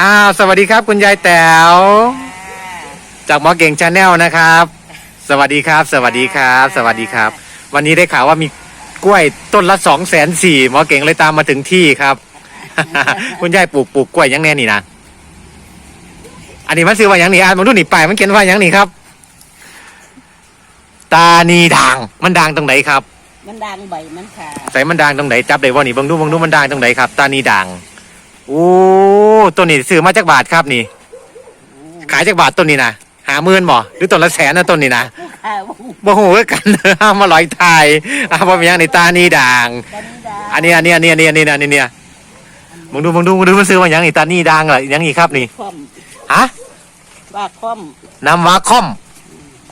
อ้าวสวัสดีครับ คุณยายแต๋วจากหมอเก่งชาแนลนะครับ สวัสดีครับ สวัสดีครับ สวัสดีครับ วันนี้ได้ข่าวว่ามีกล้วยต้นละสองแสนสี่หมอเก่งเลยตามมาถึงที่ครับ คุณยายปลูกปลูกกล้วยหยังแน่นี่นะอันนี้มันซื้อว่าหยังนี่อ่านมาดูนี่ป้ายมันเขียนว่าหยังนี่ครับ ตานีด่างมันด่างตรงไหนครับ มันดังใบมันค่ะ ใส่มันด่างตรงไหนจับได้ว่านี่เบังดูเบังดูมันด่างตรงไหนครับ ตานีด่าง โอ้ตัวนี้ซื้อมาจากบาทครับนี่ ขายจากบาทต้นนี้นะหาหมื่นบ่หรือต้นละแสนนะต้นนี้นะค่ะบ่ฮู้คือกันเอามาลอยทายเอาบ่มีหยังในตานีด่างตอนนี้ดาอันนี้อันนี้อันนี้อันนี้อันนี้อันนี้เนี่ยมึงดูมึงดูมึงดูมันซื้อมาหยังนี่ตานีด่างเหรอหยังอีกครับนี่คอมฮะว่าคอมน้ำว้าคอม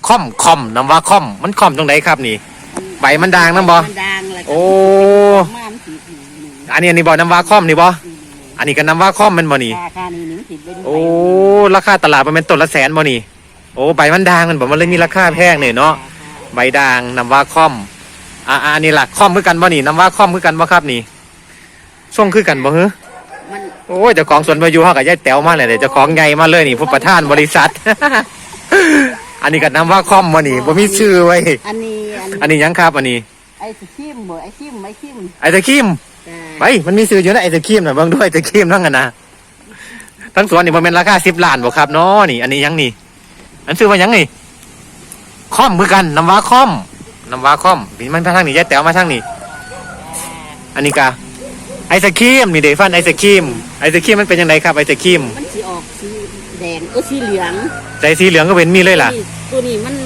คอมคอมน้ำว้าคอมมันคอมตรงไหนครับนี่ ใบมันด่างนำบ่มันดังเลยโอ้มันสีผิวหนึ่งอันนี้อันนี้บ่น้ำว้าคอมนี่บ่ อันนี้ก็น้ำว้าคอมแมันบ่นี่ราคานี่หนึ่งสิบเป็นโอ้ราคาตลาดมันเป็นต้นละแสนบ่นี่โอ้ใบมันด่างมันบอกมันเลยมีราคาแพงเนี่ยเนาะใบด่างนำว่าคอมอ่าอันนี้หลักคอมคือกันบ่นี่นำว่าคอมคือกันบ่ครับนี่ส่งคือกันบ่ฮึมันโอ้ยเจ้าของสวนพายุเฮากับยายแต๋วมาเลยเดี๋ยวเจ้าของใหญ่มาเลยนี่ผู้ประธานบริษัท อันนี้ก็นำว่าคอมบ่นี่บ่มีชื่อไว้อันนี้อันอันนี้หยังครับอันนี้ไอ้คิมบ่ไอ้คิมไอ้คิมไอศครีม ไปมันมีชื่ออยู่นะไอศครีมน่ะเบิ่งด้วยไอศครีมทั้งนั้นนะทั้งสวนนี่มันเป็นราคา10ล้านบ่ครับเนาะนี่ อันนี้หยังนี่ อันซื้อว่าหยังนี่คอมคือกันน้ำว้าคอมน้ำว้าคอมนี่มันมาทางนี้ยายแต๋วมาทางนี้ อันนี้กะไอศครีมนี่เดฟันไอศครีมไอศครีมมันเป็นยังไงครับไอศครีมมันสีออกสีแดงเออสีเหลืองใจสีเหลืองก็เป็นมีเลยล่ะนี่ตัวนี้มันมันมัน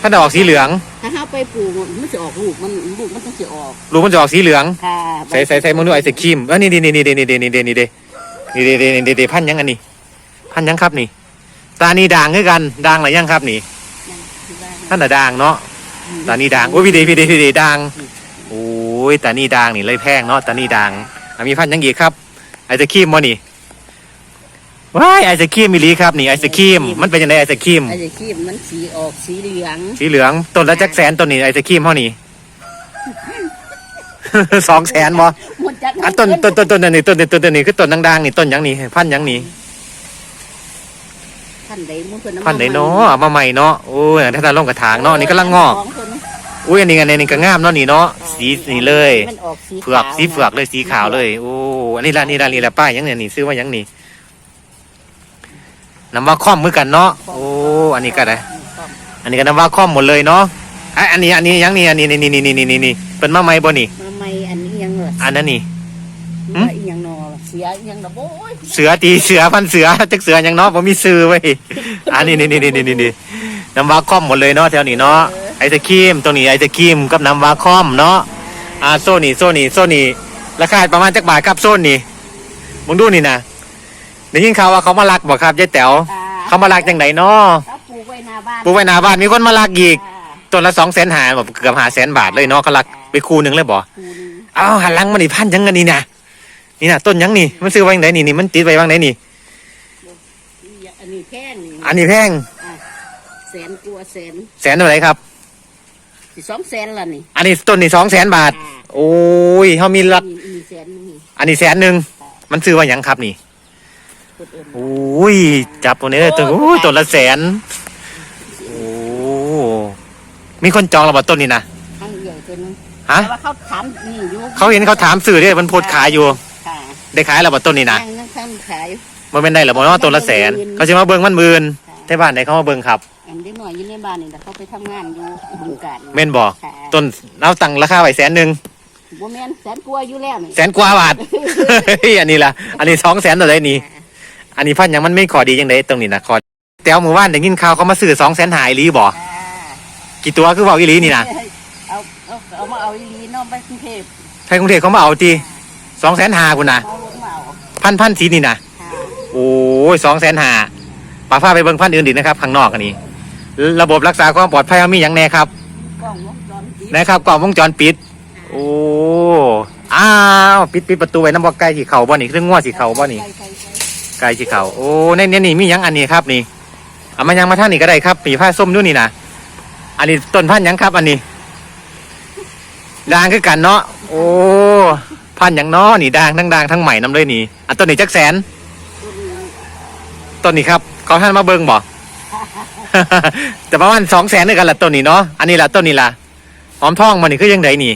ถ้าได้ออกถ้าดอกสีเหลืองถ้าเฮาไปปลูกมันจะออกลูกมันลูกมันต้องจะออกรูมันจะออกสีเหลือง ค่ะใส่ใส่ใส่มึงดูไอศครีมเออนี่นี่นี่นี่นี่นี่นี่นี่นี่นี่นี่นี่นี่นี่นี่พันยังอันนี้ พันยังครับนี่ ตานี่ด่างคือกันด่างอะไรยังครับนี่ท่านน่ะด่างเนาะตานีด่างโอ้ยพี่เดพี่เดพี่เดด่างโอ้ยตานีด่างนี่เลยแพงเนาะตานีด่างอะมีพันธุ์หยังอีกครับไอศครีมบ่นี่ ว้ายไอศครีมมิลีครับนี่ไอศครีมมันเป็นยังไงไอศครีมไอ้คิมมันสีออกสีเหลือง สีเหลืองต้นละจักแสนต้นนี้ไอศครีมเท่านี้สองแสนบ่หมดจากอันต้นต้นต้นต้นนี่ต้นนี่ต้นต้นนี่คือต้นดังๆนี่ต้นหยังนี่พันธุ์หยังนี่พันใดมุนเพิ่นพันธุ์ไหนเนาะเอามาใหม่เนาะโอ้ยถ้าตาลงกระถางเนาะอันนี่กำลังงอกของเพิ่นอุ้ยอันนี้อันนี้ก็งามเนาะนี่เนาะสีนี่เลยมันออกสีเผือกสีเผือกเลยสีขาวเลยโอ้อันนี้ละนี่ละนี่ละป้ายยังเนี่ยนี่ซื้อว่ายังนี่ น้ำว่าคอมมือกันเนาะโอ้อันนี้ก็ได้ อันนี้ก็น้ำว่าคอมหมดเลยเนาะไอะอันนี้อันนี้ยังนี่อันนี้นี่นี่นี่นี่นี่นี่เป็นมาไหมบ่นี่มาไม่อันนี้ยังเหรออันนั้นนี่หืมอีหยังนอเสียอีหยังดอกโอ้ยเสือตีเสือพันเสือจักเสือยังเนาะผมมีซื้อไว้ยอันนี้นี่นี่นี่นี่นี่น้ำว่าคอมหมดเลยเนาะแถวนี้เนาะไอศครีมตัวนี้ไอศครีมกับน้ำว่าคอมเนาะอ่าโซนี่โซนี่โซนี่ราคาประมาณจักบาทครับโซนี่มึงดูนี่นะ ได้ยินข่าวว่าเขามาลักบอกครับยายแต๋วตาเขามาลักจังไหนเนาะเขาปลูกไว้หน้าบ้านปลูกไว้หน้าบ้านมีคนมาลักอีกอ่าต้นละสองแสนหาแบบเกือบหาแสนบาทเลยเนาะเขาลักไปคูหนึ่งเลยบ่คูนึงอ้าวหันหลังมานี่พันยังกันนี่นะนี่นะต้นยังนี่มันซื้อไว้ยังไงนี่นี่มันติดไว้วางไหนนี่ อันนี้แพงนี่อันนี้แพงแสนกลัวาแสนแสนเท่าไหร่ครับ สิสองแสนละนี่อันนี้ต้นนี่สองแสนบาท โอ้ยเขามีลักมีมีแสนหนึงนี่อันนี้แสนหนึ่งมันซื้อไว้หยังครับนี่ คนอื่นโอ้ยจับตัวนี้เลยตัวโอ้ยต้นละแสนโอ้มีคนจองระบาต้นนี่นะทั้งใหญ่ตัวนึงฮะแต่ว่าเขาถามนี่อยู่เขาเห็นเขาถามสื่อด้วยมันโพดขายอยู่ค่ะได้ขายระบาต้นนี่นะยังยังท่านขาย มันเป็นได้หรือเปล่าต้นละแสน เขาจะมาเบิ้งมันหมื่นที่บ้านไหนเขามาเบิ้งครับอันเด็กหน่อยอยู่ในบ้านนี่แต่เขาไปทำงานอยู่บึงกาฬเม่นบอกค่ะต้นเอาตังราคาไว้แสนหนึ่งบ่แม่นแสนกลัวาอยู่แล้วนี่แสนกว่าบาท เฮ้ยอันนี้ล่ะอันนี้สองแสนตัวไหนนี่อั นนี้พันยังมันไม่ขอดียังไงตรงนี้นะขอแต่เอาหมู่บ้านได้ยินข่าวเขามาซื้อสองแสนหายลีบ่อ่ากี่ตัวคือบอกอีหลีนี่นะเอาเอาเอามาเอาอีหลีเน้องไปกรุงเทพไทยกรุงเทพเขามาเอาทีสองแสนหาคุณนะเอาลงมาเอาพันพันสีนี่นะค่ะโอ้ยสองแสนหาป้าฟ้าไปเบิ่งพันอื่นดีนะครับข้างนอกอันนี้ ระบบรักษาความปลอดภัยมีอย่างแน่ครับกล้องวงจรปิดนะครับกล้องวงจรปิด โอ้อ้าวปิดปิดประตูไว้น้ำบ่อไก่สีเขาบ่นี่เครื่องง้อสีเขาบ่นี่ใช่ใช่ใช่ ไก่สีเขาโอ้ในเนี่ยนี่มีหยังอันนี้ครับนี่เอามายังมาท่างนี่ก็ได้ครับปีผ้าส้มด้วยนี่นะอันนี้ต้นพันธุ์หยังครับ อันนี้ด่างคือกันเนาะโอ้พันธุ์หยังเนาะนี่ด่างทั้งด่างทั้งใหม่น้ำเลยนี่อันต้นนี้จักแสนต้นนี้ครับเขาท่านมาเบิ่งบ่ แต่ประมาณสองแสนด้วยกันละต้นนี้เนาะอันนี้ละต้นนี้ละหอมทองมันนี่คือยังไงนี่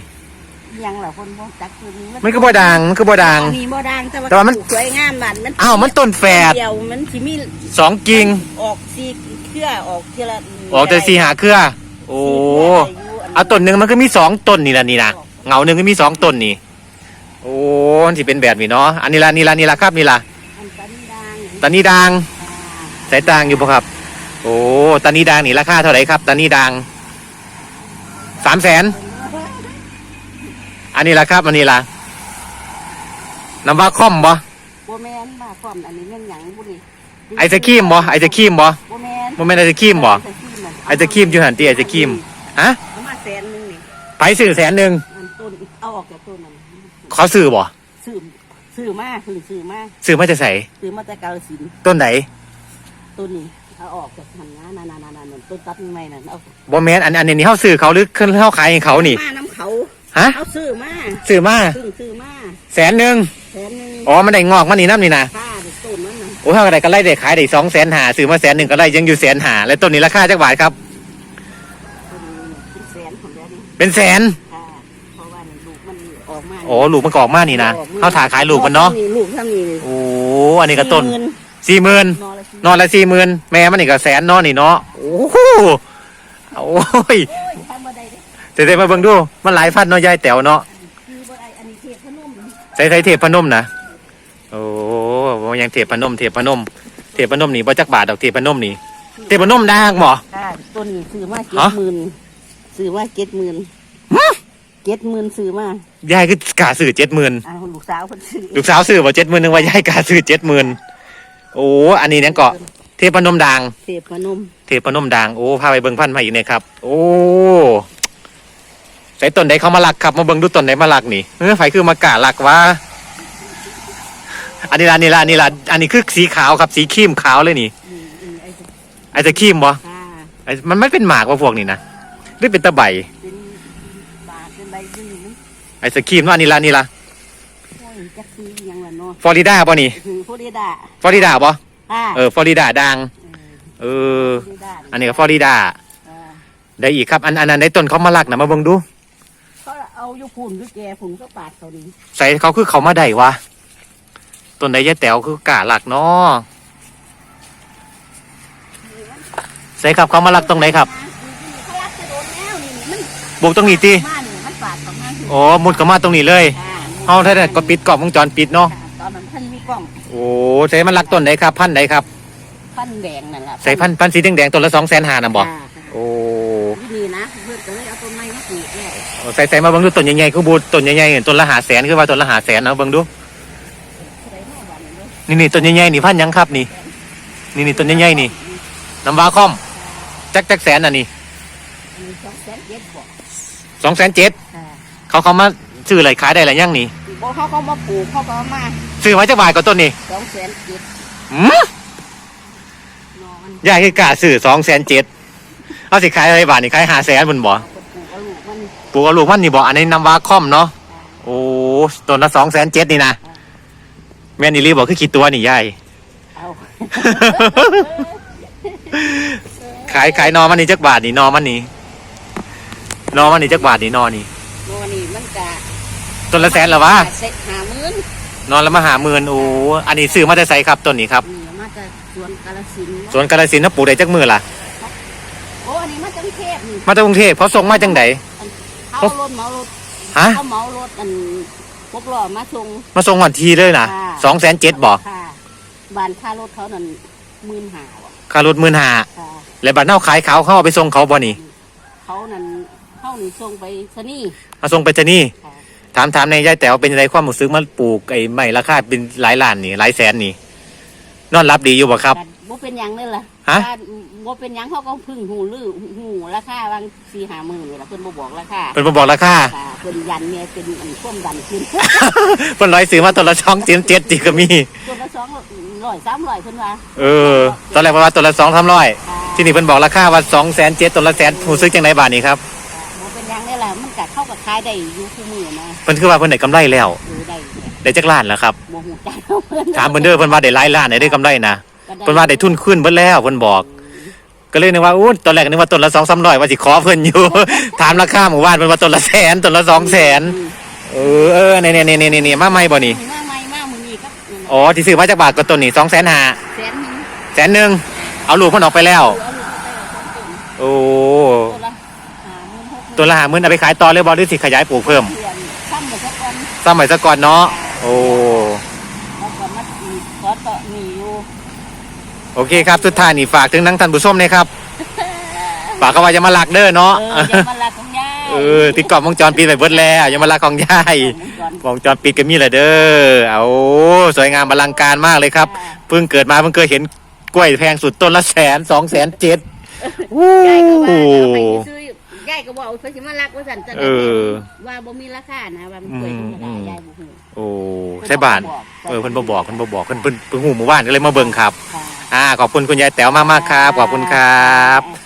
ยังเหรอคนบ่จักคือมันก็บ่ดังมันก็บ่ดัง มีบ่ดังแต่ว่าแต่ว่ามัน สวยงามมันมันอ้าวมันต้นแฝดเดียวมันสิมีสองกิ่งออกสีเครือออกทีละออกแต่สีหาเครือ โอ้เอาต้นหนึ่งมันก็มีสองต้นนี่ละนี่นะเงาหนึ่งก็มีสองต้นนี่ โอ้มันสิเป็นแบบนี้เนาะอันนี้ละนี่ละนี่ละครับนี่ละอันตันดังตานีดังอ่าสายตางอยู่ปะครับ โอ้ตานีดังนี่ราคาเท่าไหร่ครับตานีดังสามแสน อันนี้ละครับอันนี้ละน้ำว่าคอมบ่บ่แม่นมาพร้อมอันนี้แม่นหยังบุนี่ไอศครีมบ่ไอศครีมบ่บ่แม่นบ่แม่นไอศครีมบ่ไอศครีมน่ะไอศครีมอยู่หันตีไอศครีมฮะเอามาแสนหนึงนี่ไปซื้อแสนหนึ่งอันต้นเอาออกจากต้นนั้นเขาซื้อบ่ซื้อซื้อมาซื้อซื้อมาซื้อมาจะใส่ซื้อมาแต่กาฬสินธุ์ต้นไหนต้นนี้เอาออกจากหันงานั่นๆๆๆต้นตัดใหม่นั่นเอาบ่แม่นอันอันนี้เขาซื้อเขาหรือขึ้นเขาขายให้เขานี่มาน้ำเขา ฮะเอาซื้อมาซื้อมาซื้อซื้อมาแสนหนึ่งแสนหนึงอ๋อมันได้งอกมันนี่น้ำนี่นะค่าเด็กต้นนั้นน่ะโอ้เท่าไหร่ก็ไล่ได้ขายได้สองแสนหาซื้อมาแสนหนึ่งก็ไล่ยังอยู่แสนหาแล้วต้นนี้ราคาจักบาทครับต้นนี้เป็นแสนของเดี๋ยวนี้เป็นแสนค่ะเพราะว่านี่ลูกมันออกมาโอ้ลูกมันกออกมานี่นะออกเขาถ่ายขายลูกมันเนาะลูกเท่านี้เลยโอ้อันนี้ก็ต้นสี่หมื่สี่หมื่นนอนละสี่นอนละสี่หมื่นแม่มันนี่ก็แสนเนอนนี่เนาะโอ้โหโอ้ยโอ้ยทำบ่ได้ เด้เดี๋ยวๆมาเบิ่งดู มันหลายพันเนาะยายแต๋วเนาะคือบ่ได้อันนี้เทพพนมใส่ใส่เทพพนมนะโอ้บ่ยังเทพพนม เทพพนม เทพพนมนี่บ่จักบาทดอกเทพพนมนี่ เทพพนมดังบ่ค่ะต้นนี้ซื้อมาเจ็ฮะดหมื่นซื้อมาเจ็ดหมื่นเจ็ดหมื่นซื้อมายายคือกล้าซื้อเจ็ดหมื่นอ่าลูกสาวคนซื้อลูกสาวซื้อบ่เจ็ดหมื่นนึงว่ายายกล้าซื้อเจ็ดหมื่นโอ้อันนี้เนี่ยเกาะเทพนมดังเทพพนม เทพนมดังโอ้พาไปเบิ่งพันธุ์มาอีกเนี่ยครับ โอ้ ใส่ต้นใดเขามาลักครับมาเบิ่งดูต้นใดมาลักนี่เออไฟคือมากาลักวะอันนี้ละอันนี้ละอันนี้ละอันนี้คือสีขาวครับ สีครีมขาวเลยนี่อืมอืมไอ้เจ้าไอ้จะครีมบ่ค่ะไอ้มันไม่เป็นหมากว่าพวกนี้นะหรือเป็นตะไบเป็นบาทเป็นใบเป็นหนึ่งไอ้สครีมเนาะอันนี้ละอันนี่ละโอ้ยจักซื้ออิหยังล่ะเนาะฟลอริดาป่ะนี่คือฟลอริดาฟลอริดาป่ะค่ะเออฟลอริดาดังเออฟลอริดาอันนี้ก็ฟลอริดาอ่าได้อีกครับ อันอันนั้นได้ต้นเขามาลักนะมาเบิ่งดู เขาเอาอยู่พุ่นคือแกพุ่นก็ปาดเขานี้ใส่เขาคือเขามาได้วะต้นใดยายแต๋วคือกาลักเนาะใส่ครับเขามาลักตรงไหนครับเขารักจะโดนแล้วนี่มันบุกตรงนี้ตีมานี่มันปาดเขามาอยู่โอ้มุดเข้ามาตรงนี้เลยค่ะเฮาถ้าได้ก็ปิดกล้องวงจรปิดเนาะค่ะตอนนั้นท่านมีกล้องโอ้ใส่มันลักต้นไหนครับพันธุ์ไหนครับพันแดงนั่นแหละใส่พันธุ์พันธุ์สีแดงๆต้นละสองแสนหานะบ่ค่ะค่ะโอ้ ที่นี่นะ ใส่ใส่มาเบิ่งดูต้นใหญ่ๆคือบูต้นใหญ่ๆต้นละหาแสนคือว่าต้นละหาแสนเอาเบิ่งดูอะไรเท่าวันนี้เนาะนี่นี่ต้นใหญ่ๆนี่พันธุ์หยังครับนี่ นี่นี่ต้นใหญ่ๆนี่น้ำว้าคอมจักจักแสนอันนี้อันนี้สองแสนเจ็ดบอกสองแสนเจ็ดค่ะเขาเขามาซื้ออะไรขายได้อะไรยังนี่บอกเขาก็มาปลูกเขาก็เอามาซื้อมาจากบาทก็ต้นนี่สองแสนเจ็ดอืมนอนยายคือกล้าซื้อสองแสนเจ็ดเอาสิขายอะไรบาทนี่ขายหาแสนบนบ่ ปลูกเอาลูกมันนี่บ่อันนี้น้ำว้าคอมเนาะโอ้ต้นละสองแสนเจ็ดนี่นะแม่นี่รีบอกคือกี่ตัวนี่ยายเอาขายขายนอมันนี่จักบาทนี่นอมันนี่นอมันนี่จักบาทนี่นอนี่โน่นนี่มันกะต้นละแสนเหรอวะเซ็ตหาหมื่นนอนละมาหาหมื่นโอ้อันนี้ซื้อมาได้ใส่ครับต้นนี้ครับนี่มาจากสวนกาฬสินธุ์สวนกาฬสินธุ์ถ้าปลูกได้จักมือล่ะโอ้อันนี้มาจากกรุงเทพนี่มาจากกรุงเทพเขาส่งมาจังได เขารถเหมารถฮะ เขาเหมารถอันพกล้อมาส่ง มาส่งวันทีเลยนะค่ะ สองแสนเจ็ดบอกค่ะบ้านค่ารถเขานั่นหมื่นหาว่ะค่ารถหมื่นห้าค่ะ แล้วบัตรเน่าขายเขาเขาเอาไปส่งเขาบ่นี่เขานั่นเขานี่ส่งไปสนี่มาส่งไปจะนี่ ค่ะถามถามในยายแต๋วเป็นอะไรความรู้สึกมาปลูกไอ้ไม้ราคาเป็นหลายล้านนี่หลายแสนนี่ นอนรับดีอยู่บ่ครับแต่บ่เป็นหยังเลยล่ะฮะว่า บ่เป็นหยังเขาก็เพึ่งหูลือหูราคาบางสี่หาหมื่นเลยล่ะเพิ่นบ่บอกราคาเป็นมาบอกราคาค่ะเพิ่นยันเนี่ยเป็นอันท่วมดันขึ้น เพิ่นร้อยซื้อมาตัวละช่องเจ็ดเจ็ดจีก็มี ตัวละสองร้อยสามร้อยเพิ่นว่าเออ ตอนแรกว่าตัวละสองทำร้อยค่ะที่นี่เพิ่นบอกราคาว่าสองแสนเจ็ดตัวละแสนผู้ซื้อจังไหนบาทนี่ครับบ่เป็นหยังเลยล่ะมันก็เข้ากับขายได้อยู่คู่มือนะเพิ่นคือว่าเพิ่นได้กำไรแล้วดูได้เนี่ยได้จักล้านแล้วครับบ่ฮู้จักเพิ่นถามเพิ่นเด้อเพิ่นว่าได้หลายล้านได้ได้กำไรนะคก็เพิ่นว่าได้ทุนขึ้นเบิดแล้วเพิ่นบอก ก็เลยนึกว่าอู้ตอนแรกนึกว่าต้นละสองสามร้อยว่าสิขอเพิ่นอยู่ ถามราคาหมู่บ้านเพิ่นว่าต้นละแสนต้นละสองแสนอืมเออเออเนี่ยเนี่ยเนี่ยเนี่ยเนี่ยมาใหม่บ่นี่มาใหม่มามื้อนี้ครับนั่นน่ะอ๋อที่ซื้อมาจากบาทก็ต้นนี่สองแสนห้าแสนหนึงแสนหนึ่งเอาลูกมันออกไปแล้ว เอาลูกไปเอาสองต้นโอ้ตัวละห้าหมื่นหกหมื่นตัวละหามื่นเอาไปขายต่อเลยบอหรือสิขยายปลูกเพิ่มเดือนซ้ำหมดสักวันสมัยสก่อนเนาะโอ้ แล้วก็มาอีกขอต่อหนีอยู่ โอเคครับสุดท้ายนี่ฝากถึงนังท่านผู้ชมนะครับฝากเขาว่าจะมาลักเด้อเนาะ เอออย่ามาลาของยายเออติดกล่องวงจรปิดไปเบิดแล้วอย่ามาลักของยายก่อนวงจรปิดก็มีแหละเด้อเอาสวยงามอลังการมากเลยครับเพิ่งเกิดมาเพิ่งเคยเห็นกล้วยแพงสุดต้นละแสนสองแสนเจ็ดยายก็ว่าเอาไปซื้อยายก็บอกเอาไปสิมารักว่าสันจะได้เออว่าบ่มีราคานะว่ามันเกิดธรรมดายายบ่ฮู้ โอ้ใช่บ้านเออเพิ่นบ่บอกเพิ่นบ่บอกเพิ่นเพิ่นเพิ่นหูหมู่บ้านก็เลยมาเบิ่งครับ ค่ะ อ่าขอบคุณคุณยายแต๋วมากมากๆครับ ขอบคุณครับ